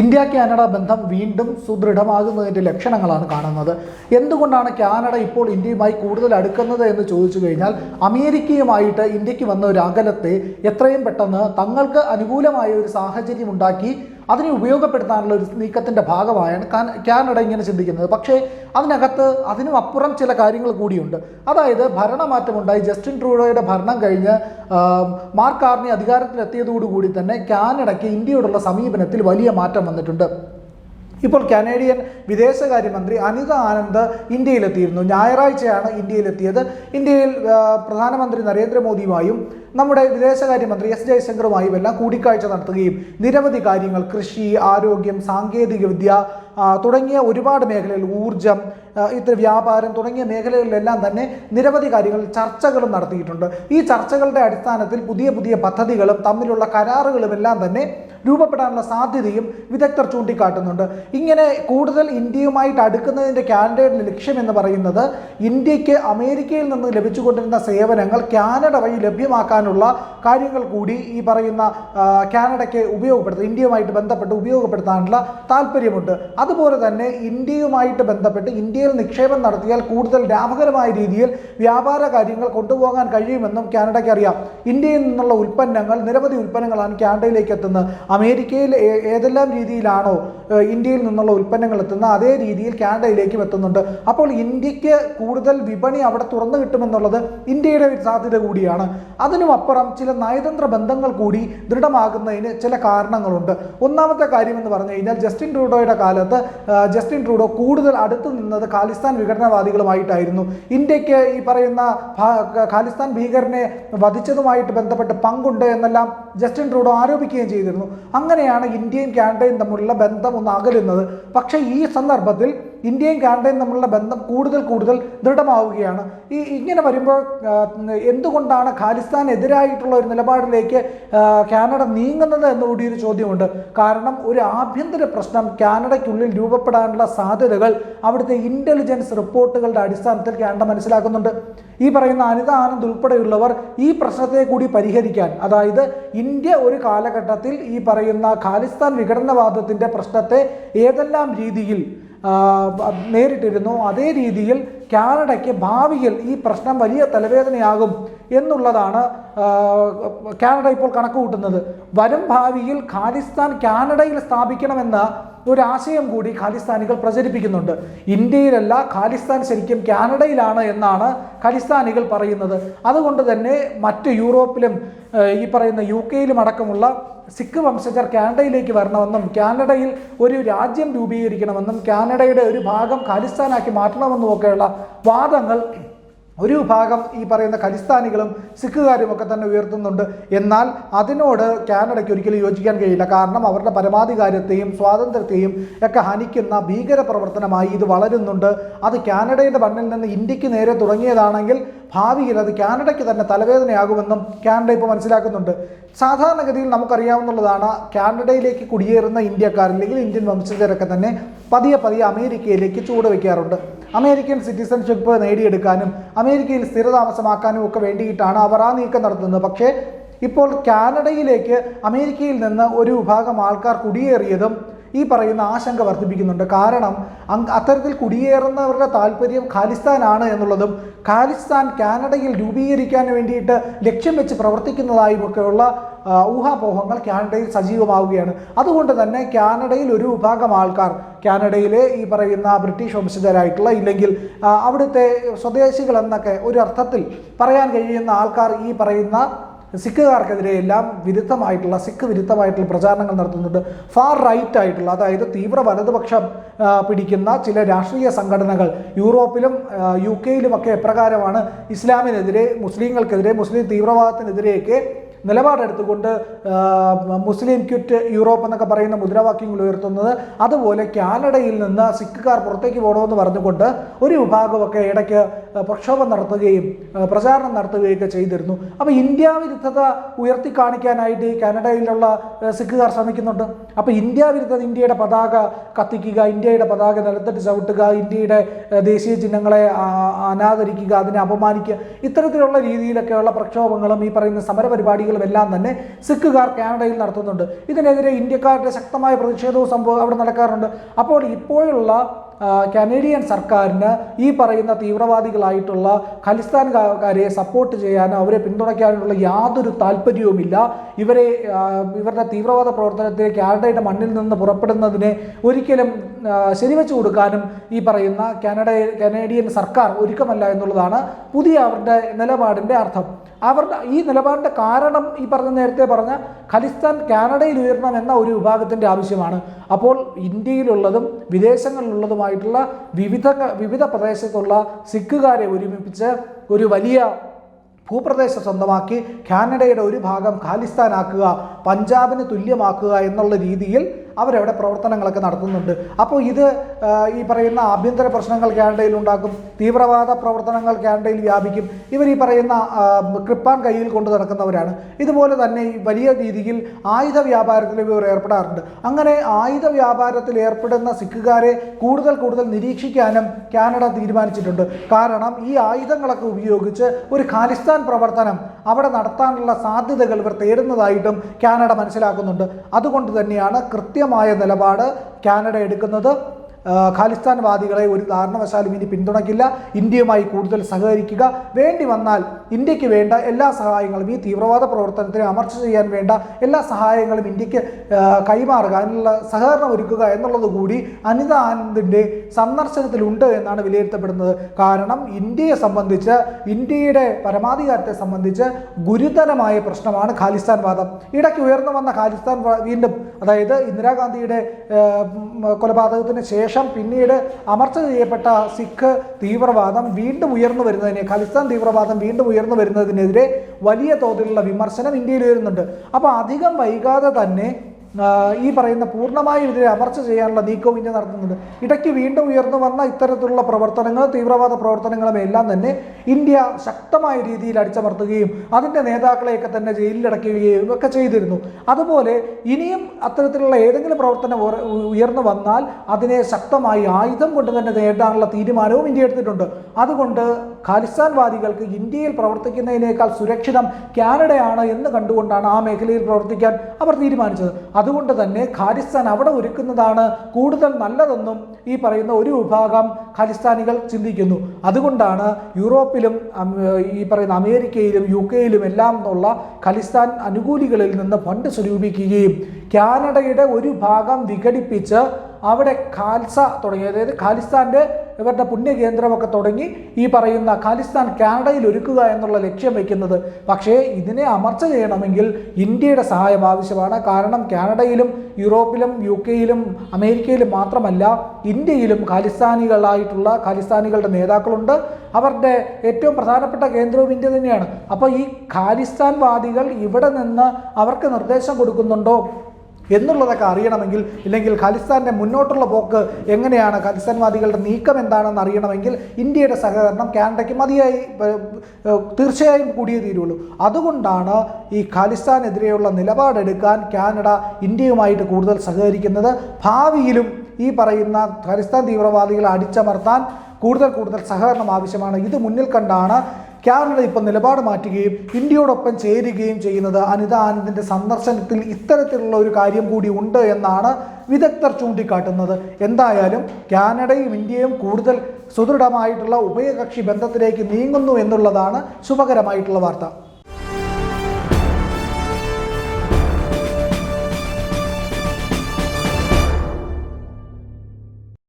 India Canada ബന്ധം വീണ്ടും സുദൃഢമാകുന്നതിന്റെ ലക്ഷണങ്ങളാണ് കാണുന്നത്. എന്തുകൊണ്ടാണ് കാനഡ ഇപ്പോൾ ഇന്ത്യയുമായി കൂടുതൽ അടുക്കുന്നത് എന്ന് ചോദിച്ചു കഴിഞ്ഞാൽ അമേരിക്കയുമായിട്ട് ഇന്ത്യയ്ക്ക് വന്ന ഒരു അകലത്തെ എത്രയും പെട്ടെന്ന് തങ്ങൾക്ക് അനുകൂലമായ ഒരു സാഹചര്യം ഉണ്ടാക്കി അതിനെ ഉപയോഗപ്പെടുത്താനുള്ള ഒരു നീക്കത്തിന്റെ ഭാഗമായാണ് കാനഡ ഇങ്ങനെ ചിന്തിക്കുന്നത്. പക്ഷേ അതിനകത്ത് അതിനും അപ്പുറം ചില കാര്യങ്ങൾ കൂടിയുണ്ട്. അതായത് ഭരണമാറ്റമുണ്ടായി. ജസ്റ്റിൻ ട്രൂഡോയുടെ ഭരണം കഴിഞ്ഞ് മാർക്ക് കാർണി അധികാരത്തിലെത്തിയതോടുകൂടി തന്നെ കാനഡയ്ക്ക് ഇന്ത്യയോടുള്ള സമീപനത്തിൽ വലിയ മാറ്റം വന്നിട്ടുണ്ട്. ഇപ്പോൾ കനേഡിയൻ വിദേശകാര്യമന്ത്രി അനിത ആനന്ദ് ഇന്ത്യയിലെത്തിയിരുന്നു. ഞായറാഴ്ചയാണ് ഇന്ത്യയിലെത്തിയത്. ഇന്ത്യയിൽ പ്രധാനമന്ത്രി നരേന്ദ്രമോദിയുമായും നമ്മുടെ വിദേശകാര്യമന്ത്രി എസ് ജയശങ്കറുമായും എല്ലാം കൂടിക്കാഴ്ച നടത്തുകയും നിരവധി കാര്യങ്ങൾ കൃഷി ആരോഗ്യം സാങ്കേതികവിദ്യ തുടങ്ങിയ ഒരുപാട് മേഖലയിൽ ഊർജം ഇത്ര വ്യാപാരം തുടങ്ങിയ മേഖലകളിലെല്ലാം തന്നെ നിരവധി കാര്യങ്ങൾ ചർച്ചകളും നടത്തിയിട്ടുണ്ട്. ഈ ചർച്ചകളുടെ അടിസ്ഥാനത്തിൽ പുതിയ പുതിയ പദ്ധതികളും തമ്മിലുള്ള കരാറുകളും എല്ലാം തന്നെ രൂപപ്പെടാനുള്ള സാധ്യതയും വിദഗ്ധർ ചൂണ്ടിക്കാട്ടുന്നുണ്ട്. ഇങ്ങനെ കൂടുതൽ ഇന്ത്യയുമായിട്ട് അടുക്കുന്നതിന്റെ കാനഡയുടെ ലക്ഷ്യമെന്ന് പറയുന്നത് ഇന്ത്യയ്ക്ക് അമേരിക്കയിൽ നിന്ന് ലഭിച്ചുകൊണ്ടിരുന്ന സേവനങ്ങൾ കാനഡ വഴി ലഭ്യമാക്കാനുള്ള കാര്യങ്ങൾ കൂടി ഈ പറയുന്ന കാനഡയ്ക്ക് ഉപയോഗപ്പെടുത്തും ഇന്ത്യയുമായിട്ട് ബന്ധപ്പെട്ട് ഉപയോഗപ്പെടുത്താനുള്ള താല്പര്യമുണ്ട്. അതുപോലെ തന്നെ ഇന്ത്യയുമായിട്ട് ബന്ധപ്പെട്ട് ഇന്ത്യയിൽ നിക്ഷേപം നടത്തിയാൽ കൂടുതൽ ലാഭകരമായ രീതിയിൽ വ്യാപാര കാര്യങ്ങൾ കൊണ്ടുപോകാൻ കഴിയുമെന്നും കാനഡയ്ക്ക് അറിയാം. ഇന്ത്യയിൽ നിന്നുള്ള ഉൽപ്പന്നങ്ങൾ നിരവധി ഉൽപ്പന്നങ്ങളാണ് കാനഡയിലേക്ക് എത്തുന്നത്. അമേരിക്കയിൽ ഏതെല്ലാം രീതിയിലാണോ ഇന്ത്യയിൽ നിന്നുള്ള ഉൽപ്പന്നങ്ങൾ എത്തുന്നത് അതേ രീതിയിൽ കാനഡയിലേക്കും എത്തുന്നുണ്ട്. അപ്പോൾ ഇന്ത്യയ്ക്ക് കൂടുതൽ വിപണി അവിടെ തുറന്നു കിട്ടുമെന്നുള്ളത് ഇന്ത്യയുടെ ഒരു സാധ്യത കൂടിയാണ്. അതിനും അപ്പുറം ചില നയതന്ത്ര ബന്ധങ്ങൾ കൂടി ദൃഢമാകുന്നതിന് ചില കാരണങ്ങളുണ്ട്. ഒന്നാമത്തെ കാര്യം എന്ന് പറഞ്ഞു കഴിഞ്ഞാൽ ജസ്റ്റിൻ ട്രൂഡോയുടെ കാലത്ത് ജസ്റ്റിൻ ട്രൂഡോ കൂടുതൽ അടുത്ത് നിന്നത് ഖാലിസ്ഥാൻ വിഘടനവാദികളുമായിട്ടായിരുന്നു. ഇന്ത്യയ്ക്ക് ഈ പറയുന്ന ഖാലിസ്ഥാൻ ഭീകരനെ വധിച്ചതുമായിട്ട് ബന്ധപ്പെട്ട് പങ്കുണ്ട് എന്നെല്ലാം ജസ്റ്റിൻ ട്രൂഡോ ആരോപിക്കുകയും ചെയ്തിരുന്നു. അങ്ങനെയാണ് ഇന്ത്യയും കാനഡയും തമ്മിലുള്ള ബന്ധം ഒന്ന് അകലുന്നത്. പക്ഷേ ഈ സന്ദർഭത്തിൽ ഇന്ത്യയും കാനഡയും തമ്മിലുള്ള ബന്ധം കൂടുതൽ കൂടുതൽ ദൃഢമാവുകയാണ്. ഈ ഇങ്ങനെ വരുമ്പോൾ എന്തുകൊണ്ടാണ് ഖാലിസ്ഥാനെതിരായിട്ടുള്ള ഒരു നിലപാടിലേക്ക് കാനഡ നീങ്ങുന്നത് എന്നുകൂടി ഒരു ചോദ്യമുണ്ട്. കാരണം ഒരു ആഭ്യന്തര പ്രശ്നം കാനഡയ്ക്കുള്ളിൽ രൂപപ്പെടാനുള്ള സാധ്യതകൾ അവിടുത്തെ ഇന്റലിജൻസ് റിപ്പോർട്ടുകളുടെ അടിസ്ഥാനത്തിൽ കാനഡ മനസ്സിലാക്കുന്നുണ്ട്. ഈ പറയുന്ന അനിത ആനന്ദ് ഉൾപ്പെടെയുള്ളവർ ഈ പ്രശ്നത്തെ കൂടി പരിഹരിക്കാൻ അതായത് ഇന്ത്യ ഒരു കാലഘട്ടത്തിൽ ഈ പറയുന്ന ഖാലിസ്ഥാൻ വിഘടനവാദത്തിന്റെ പ്രശ്നത്തെ ഏതെല്ലാം രീതിയിൽ നേരിട്ടിരുന്നു. അതേ രീതിയിൽ കാനഡയ്ക്ക് ഭാവിയിൽ ഈ പ്രശ്നം വലിയ തലവേദനയാകും എന്നുള്ളതാണ് കാനഡ ഇപ്പോൾ കണക്ക് കൂട്ടുന്നത് വരും ഭാവിയിൽ ഖാലിസ്ഥാൻ കാനഡയിൽ സ്ഥാപിക്കണമെന്ന ഒരു ആശയം കൂടി ഖാലിസ്ഥാനികൾ പ്രചരിപ്പിക്കുന്നുണ്ട്. ഇന്ത്യയിലല്ല ഖാലിസ്ഥാൻ ശരിക്കും കാനഡയിലാണ് എന്നാണ് ഖാലിസ്ഥാനികൾ പറയുന്നത്. അതുകൊണ്ട് തന്നെ മറ്റ് യൂറോപ്പിലും ഈ പറയുന്ന യു കെയിലും അടക്കമുള്ള സിഖ് വംശജർ കാനഡയിലേക്ക് വരണമെന്നും കാനഡയിൽ ഒരു രാജ്യം രൂപീകരിക്കണമെന്നും കാനഡയുടെ ഒരു ഭാഗം ഖാലിസ്ഥാനാക്കി മാറ്റണമെന്നും ഒക്കെയുള്ള വാദങ്ങൾ ഒരു വിഭാഗം ഈ പറയുന്ന ഖലിസ്ഥാനികളും സിഖുകാരും ഒക്കെ തന്നെ ഉയർത്തുന്നുണ്ട്. എന്നാൽ അതിനോട് കാനഡയ്ക്ക് ഒരിക്കലും യോജിക്കാൻ കഴിയില്ല. കാരണം അവരുടെ പരമാധികാരത്തെയും സ്വാതന്ത്ര്യത്തെയും ഒക്കെ ഹനിക്കുന്ന ഭീകര പ്രവർത്തനമായി ഇത് വളരുന്നുണ്ട്. അത് കാനഡയുടെ മണ്ണിൽ നിന്ന് ഇന്ത്യയ്ക്ക് നേരെ തുടങ്ങിയതാണെങ്കിൽ ഭാവിയിൽ അത് കാനഡയ്ക്ക് തന്നെ തലവേദനയാകുമെന്നും കാനഡ ഇപ്പോൾ മനസ്സിലാക്കുന്നുണ്ട്. സാധാരണഗതിയിൽ നമുക്കറിയാവുന്നതാണ് കാനഡയിലേക്ക് കുടിയേറുന്ന ഇന്ത്യക്കാർ അല്ലെങ്കിൽ ഇന്ത്യൻ വംശജരൊക്കെ തന്നെ പതിയെ പതിയെ അമേരിക്കയിലേക്ക് ചൂട് വയ്ക്കാറുണ്ട്. അമേരിക്കൻ സിറ്റിസൺഷിപ്പ് നേടിയെടുക്കാനും അമേരിക്കയിൽ സ്ഥിരതാമസമാക്കാനും ഒക്കെ വേണ്ടിയിട്ടാണ് അവർ ആ നീക്കം നടത്തുന്നത്. പക്ഷേ ഇപ്പോൾ കാനഡയിലേക്ക് അമേരിക്കയിൽ നിന്ന് ഒരു വിഭാഗം ആൾക്കാർ കുടിയേറിയതും ഈ പറയുന്ന ആശങ്ക വർദ്ധിപ്പിക്കുന്നുണ്ട്. കാരണം അത്തരത്തിൽ കുടിയേറുന്നവരുടെ താല്പര്യം ഖാലിസ്ഥാനാണ് എന്നുള്ളതും ഖാലിസ്ഥാൻ കാനഡയിൽ രൂപീകരിക്കാൻ വേണ്ടിയിട്ട് ലക്ഷ്യം വെച്ച് പ്രവർത്തിക്കുന്നതായും ഒക്കെയുള്ള ഊഹാപോഹങ്ങൾ കാനഡയിൽ സജീവമാവുകയാണ്. അതുകൊണ്ട് തന്നെ കാനഡയിൽ ഒരു വിഭാഗം ആൾക്കാർ കാനഡയിലെ ഈ പറയുന്ന ബ്രിട്ടീഷ് വംശജരായിട്ടുള്ള ഇല്ലെങ്കിൽ അവിടുത്തെ സ്വദേശികൾ എന്നൊക്കെ ഒരു അർത്ഥത്തിൽ പറയാൻ കഴിയുന്ന ആൾക്കാർ ഈ പറയുന്ന സിഖുകാർക്കെതിരെ എല്ലാം വിരുദ്ധമായിട്ടുള്ള സിഖ് വിരുദ്ധമായിട്ടുള്ള പ്രചാരണങ്ങൾ നടത്തുന്നുണ്ട്. ഫാർ റൈറ്റ് ആയിട്ടുള്ള അതായത് തീവ്ര വലതുപക്ഷം പിടിക്കുന്ന ചില രാഷ്ട്രീയ സംഘടനകൾ യൂറോപ്പിലും യു കെയിലുമൊക്കെ എപ്രകാരമാണ് ഇസ്ലാമിനെതിരെ മുസ്ലിങ്ങൾക്കെതിരെ മുസ്ലിം തീവ്രവാദത്തിനെതിരെയൊക്കെ നിലപാടെടുത്തുകൊണ്ട് മുസ്ലിം ക്വിറ്റ് യൂറോപ്പ് എന്നൊക്കെ പറയുന്ന മുദ്രാവാക്യങ്ങൾ ഉയർത്തുന്നത്. അതുപോലെ കാനഡയിൽ നിന്ന് സിഖുകാർ പുറത്തേക്ക് പോകണമെന്ന് പറഞ്ഞുകൊണ്ട് ഒരു വിഭാഗമൊക്കെ ഇടയ്ക്ക് പ്രക്ഷോഭം നടത്തുകയും പ്രചാരണം നടത്തുകയൊക്കെ ചെയ്തിരുന്നു. അപ്പോൾ ഇന്ത്യ വിരുദ്ധത ഉയർത്തി കാണിക്കാനായിട്ട് കാനഡയിലുള്ള സിഖുകാർ ശ്രമിക്കുന്നുണ്ട്. അപ്പോൾ ഇന്ത്യ വിരുദ്ധത ഇന്ത്യയുടെ പതാക കത്തിക്കുക ഇന്ത്യയുടെ പതാക നിലത്തിട്ട് ചവിട്ടുക ഇന്ത്യയുടെ ദേശീയ ചിഹ്നങ്ങളെ അനാദരിക്കുക അതിനെ അപമാനിക്കുക ഇത്തരത്തിലുള്ള രീതിയിലൊക്കെയുള്ള പ്രക്ഷോഭങ്ങളും ഈ പറയുന്ന സമരപരിപാടികളും എല്ലാം തന്നെ സിഖുകാർ കാനഡയിൽ നടത്തുന്നുണ്ട്. ഇതിനെതിരെ ഇന്ത്യക്കാരുടെ ശക്തമായ പ്രതിഷേധവും സംഭവം അവിടെ നടക്കാറുണ്ട്. അപ്പോൾ ഇപ്പോഴുള്ള കനേഡിയൻ സർക്കാരിന് ഈ പറയുന്ന തീവ്രവാദികളായിട്ടുള്ള ഖലിസ്ഥാൻകാരെ സപ്പോർട്ട് ചെയ്യാനോ അവരെ പിന്തുണയ്ക്കാനുള്ള യാതൊരു താല്പര്യവുമില്ല. ഇവരെ ഇവരുടെ തീവ്രവാദ പ്രവർത്തനത്തെ കാനഡയുടെ മണ്ണിൽ നിന്ന് പുറപ്പെടുന്നതിനെ ഒരിക്കലും ശരിവെച്ചു കൊടുക്കാനും ഈ പറയുന്ന കാനഡ കനേഡിയൻ സർക്കാർ ഒരുക്കമല്ല എന്നുള്ളതാണ് പുതിയ അവരുടെ നിലപാടിന്റെ അർത്ഥം. അവരുടെ ഈ നിലപാടിന്റെ കാരണം ഈ പറഞ്ഞ നേരത്തെ പറഞ്ഞ ഖലിസ്ഥാൻ കാനഡയിൽ ഉയരണം എന്ന ഒരു വിഭാഗത്തിന്റെ ആവശ്യമാണ്. അപ്പോൾ ഇന്ത്യയിലുള്ളതും വിദേശങ്ങളിലുള്ളതുമായിട്ടുള്ള വിവിധ വിവിധ പ്രദേശത്തുള്ള സിഖുകാരെ ഒരുമിപ്പിച്ച് ഒരു വലിയ ഭൂപ്രദേശം സ്വന്തമാക്കി കാനഡയുടെ ഒരു ഭാഗം ഖാലിസ്ഥാനാക്കുക പഞ്ചാബിന് തുല്യമാക്കുക എന്നുള്ള രീതിയിൽ അവരവിടെ പ്രവർത്തനങ്ങളൊക്കെ നടത്തുന്നുണ്ട്. അപ്പോൾ ഇത് ഈ പറയുന്ന ആഭ്യന്തര പ്രശ്നങ്ങൾ കാനഡയിൽ ഉണ്ടാക്കും തീവ്രവാദ പ്രവർത്തനങ്ങൾ കാനഡയിൽ വ്യാപിക്കും ഇവർ ഈ പറയുന്ന ക്രിപ്പാൻ കയ്യിൽ കൊണ്ട് നടക്കുന്നവരാണ്. ഇതുപോലെ തന്നെ ഈ വലിയ രീതിയിൽ ആയുധ വ്യാപാരത്തിൽ ഇവർ ഏർപ്പെടാറുണ്ട്. അങ്ങനെ ആയുധ വ്യാപാരത്തിൽ ഏർപ്പെടുന്ന സിഖുകാരെ കൂടുതൽ കൂടുതൽ നിരീക്ഷിക്കാനും കാനഡ തീരുമാനിച്ചിട്ടുണ്ട്. കാരണം ഈ ആയുധങ്ങളൊക്കെ ഉപയോഗിച്ച് ഒരു ഖാലിസ്ഥാൻ പ്രവർത്തനം അവിടെ നടത്താനുള്ള സാധ്യതകൾ ഇവർ തേടുന്നതായിട്ടും കാനഡ മനസ്സിലാക്കുന്നുണ്ട്. അതുകൊണ്ട് തന്നെയാണ് കൃത്യമായ നിലപാട് കാനഡ എടുക്കുന്നത്. ഖാലിസ്ഥാൻവാദികളെ ഒരു കാരണവശാലും ഇനി പിന്തുണയ്ക്കില്ല. ഇന്ത്യയുമായി കൂടുതൽ സഹകരിക്കുക. വേണ്ടി വന്നാൽ ഇന്ത്യയ്ക്ക് വേണ്ട എല്ലാ സഹായങ്ങളും ഈ തീവ്രവാദ പ്രവർത്തനത്തിന് അമർച്ച ചെയ്യാൻ വേണ്ട എല്ലാ സഹായങ്ങളും ഇന്ത്യയ്ക്ക് കൈമാറുക അതിനുള്ള സഹകരണം ഒരുക്കുക എന്നുള്ളത് കൂടി അനിത ആനന്ദിന്റെ സന്ദർശനത്തിലുണ്ട് എന്നാണ് വിലയിരുത്തപ്പെടുന്നത്. കാരണം ഇന്ത്യയെ സംബന്ധിച്ച് ഇന്ത്യയുടെ പരമാധികാരത്തെ സംബന്ധിച്ച് ഗുരുതരമായ പ്രശ്നമാണ് ഖാലിസ്ഥാൻ വാദം ഇടയ്ക്ക് ഉയർന്നു വന്ന ഖാലിസ്ഥാൻ വീണ്ടും അതായത് ഇന്ദിരാഗാന്ധിയുടെ കൊലപാതകത്തിന് ശേഷം പിന്നീട് അമർച്ച ചെയ്യപ്പെട്ട സിഖ് തീവ്രവാദം വീണ്ടും ഉയർന്നു വരുന്നതിനെ ഖലിസ്ഥാൻ തീവ്രവാദം വീണ്ടും ഉയർന്നു വരുന്നതിനെതിരെ വലിയ തോതിലുള്ള വിമർശനം ഇന്ത്യയിൽ വരുന്നുണ്ട് അപ്പോൾ അധികം വൈകാതെ തന്നെ ഈ പറയുന്ന പൂർണമായും ഇതിനെ അമർച്ച ചെയ്യാനുള്ള നീക്കവും ഇന്ത്യ നടത്തുന്നുണ്ട്. ഇടയ്ക്ക് വീണ്ടും ഉയർന്നു വന്ന ഇത്തരത്തിലുള്ള പ്രവർത്തനങ്ങൾ തീവ്രവാദ പ്രവർത്തനങ്ങളും എല്ലാം തന്നെ ഇന്ത്യ ശക്തമായ രീതിയിൽ അടിച്ചമർത്തുകയും അതിന്റെ നേതാക്കളെയൊക്കെ തന്നെ ജയിലിലടയ്ക്കുകയും ഒക്കെ ചെയ്തിരുന്നു. അതുപോലെ ഇനിയും അത്തരത്തിലുള്ള ഏതെങ്കിലും പ്രവർത്തനം ഉയർന്നു വന്നാൽ അതിനെ ശക്തമായി ആയുധം കൊണ്ട് തന്നെ നേരിടാനുള്ള തീരുമാനവും ഇന്ത്യ എടുത്തിട്ടുണ്ട്. അതുകൊണ്ട് ഖാലിസ്ഥാൻവാദികൾക്ക് ഇന്ത്യയിൽ പ്രവർത്തിക്കുന്നതിനേക്കാൾ സുരക്ഷിതം കാനഡയാണ് എന്ന് കണ്ടുകൊണ്ടാണ് ആ മേഖലയിൽ പ്രവർത്തിക്കാൻ അവർ തീരുമാനിച്ചത്. അതുകൊണ്ട് തന്നെ ഖാലിസ്ഥാൻ അവിടെ ഒരുക്കുന്നതാണ് കൂടുതൽ നല്ലതെന്നും ഈ പറയുന്ന ഒരു വിഭാഗം ഖാലിസ്ഥാനികൾ ചിന്തിക്കുന്നു. അതുകൊണ്ടാണ് യൂറോപ്പിലും ഈ പറയുന്ന അമേരിക്കയിലും യു കെയിലും എല്ലാം ഉള്ള ഖലിസ്ഥാൻ അനുകൂലികളിൽ നിന്ന് ഫണ്ട് സ്വരൂപിക്കുകയും കാനഡയുടെ ഒരു ഭാഗം വിഘടിപ്പിച്ച് അവിടെ ഖാൽസ തുടങ്ങി. അതായത് ഖാലിസ്ഥാന്റെ ഇവരുടെ പുണ്യകേന്ദ്രമൊക്കെ തുടങ്ങി ഈ പറയുന്ന ഖാലിസ്ഥാൻ കാനഡയിൽ ഒരുക്കുക എന്നുള്ള ലക്ഷ്യം വയ്ക്കുന്നത്. പക്ഷേ ഇതിനെ അമർച്ച ചെയ്യണമെങ്കിൽ ഇന്ത്യയുടെ സഹായം ആവശ്യമാണ്. കാരണം കാനഡയിലും യൂറോപ്പിലും യു കെയിലും അമേരിക്കയിലും മാത്രമല്ല ഇന്ത്യയിലും ഖാലിസ്ഥാനികളായിട്ടുള്ള ഖാലിസ്ഥാനികളുടെ നേതാക്കളുണ്ട്. അവരുടെ ഏറ്റവും പ്രധാനപ്പെട്ട കേന്ദ്രവും ഇന്ത്യ തന്നെയാണ്. അപ്പോൾ ഈ ഖാലിസ്ഥാൻ വാദികൾ ഇവിടെ നിന്ന് അവർക്ക് നിർദ്ദേശം കൊടുക്കുന്നുണ്ടോ? എന്നുള്ളതൊക്കെ അറിയണമെങ്കിൽ ഇല്ലെങ്കിൽ ഖാലിസ്ഥാന്റെ മുന്നോട്ടുള്ള പോക്ക് എങ്ങനെയാണ്? ഖാലിസ്ഥാൻവാദികളുടെ നീക്കം എന്താണെന്ന് അറിയണമെങ്കിൽ ഇന്ത്യയുടെ സഹകരണം കാനഡയ്ക്ക് മതിയായി തീർച്ചയായും കൂടിയേ തീരുള്ളൂ. അതുകൊണ്ടാണ് ഈ ഖാലിസ്ഥാനെതിരെയുള്ള നിലപാടെടുക്കാൻ കാനഡ ഇന്ത്യയുമായിട്ട് കൂടുതൽ സഹകരിക്കുന്നത്. ഭാവിയിലും ഈ പറയുന്ന ഖാലിസ്ഥാൻ തീവ്രവാദികളെ അടിച്ചമർത്താൻ കൂടുതൽ കൂടുതൽ സഹകരണം ആവശ്യമാണ്. ഇത് മുന്നിൽ കണ്ടാണ് കാനഡ ഇപ്പം നിലപാട് മാറ്റുകയും ഇന്ത്യയോടൊപ്പം ചേരുകയും ചെയ്യുന്നത് അനിത ആനന്ദിന്റെ സന്ദർശനത്തിൽ ഇത്തരത്തിലുള്ള ഒരു കാര്യം കൂടി ഉണ്ട് എന്നാണ് വിദഗ്ധർ ചൂണ്ടിക്കാട്ടുന്നത്. എന്തായാലും കാനഡയും ഇന്ത്യയും കൂടുതൽ സുദൃഢമായിട്ടുള്ള ഉഭയകക്ഷി ബന്ധത്തിലേക്ക് നീങ്ങുന്നു എന്നുള്ളതാണ് ശുഭകരമായിട്ടുള്ള വാർത്ത.